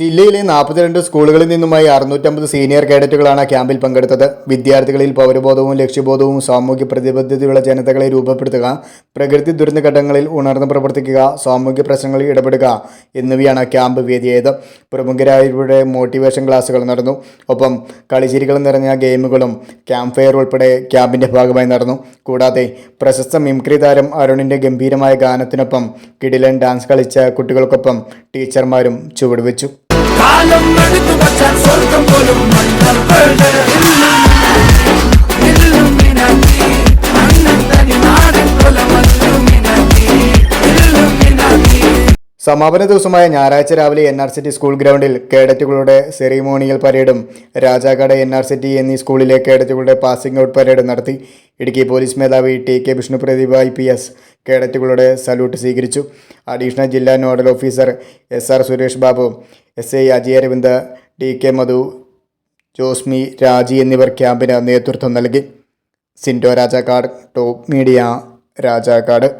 ജില്ലയിലെ നാൽപ്പത്തിരണ്ട് സ്കൂളുകളിൽ നിന്നുമായി അറുന്നൂറ്റമ്പത് സീനിയർ കേഡറ്റുകളാണ് ക്യാമ്പിൽ പങ്കെടുത്തത്. വിദ്യാർത്ഥികളിൽ പൗരബോധവും ലക്ഷ്യബോധവും സാമൂഹ്യ പ്രതിബദ്ധതയുള്ള ജനതകളെ രൂപപ്പെടുത്തുക പ്രകൃതി ദുരന്തഘട്ടങ്ങളിൽ ഉണർന്നു പ്രവർത്തിക്കുക സാമൂഹ്യ പ്രശ്നങ്ങളിൽ ഇടപെടുക എന്നിവയാണ് ക്യാമ്പ് വേദിയായത് പ്രമുഖരായവരുടെ മോട്ടിവേഷൻ ക്ലാസുകൾ നടന്നു. ഒപ്പം കളിച്ചിരികൾ നിറഞ്ഞ ഗെയിമുകളും ക്യാമ്പ് ഫെയർ ഉൾപ്പെടെ ക്യാമ്പിന്റെ ഭാഗമായി നടന്നു. കൂടാതെ പ്രശസ്ത മിംക്രി താരം അരുണിന്റെ ഗംഭീരമായ ഗാനത്തിനൊപ്പം കിടിലൻ ഡാൻസ് കളിച്ച കുട്ടികൾക്കൊപ്പം ടീച്ചർമാരും ചുവടുവെച്ചു. காலம் நடத்த സമാപന ദിവസമായ ഞായറാഴ്ച രാവിലെ എൻ ആർ സിറ്റി സ്കൂൾ ഗ്രൗണ്ടിൽ കേഡറ്റുകളുടെ സെറിമോണിയൽ പരേഡും രാജാക്കാട് എൻ ആർ സിറ്റി എന്നീ സ്കൂളിലെ കേഡറ്റുകളുടെ പാസിംഗ് ഔട്ട് പരേഡും നടത്തി. ഇടുക്കി പോലീസ് മേധാവി T K Vishnupradeep I P S കേഡറ്റുകളുടെ salute സ്വീകരിച്ചു. അഡീഷണൽ ജില്ലാ nodal officer S R Suresh Babu S I Ajay Aravind T K Madhu Josmi Raji എന്നിവർ ക്യാമ്പിന് നേതൃത്വം നൽകി. Sindo Rajakkad top media Rajakkad.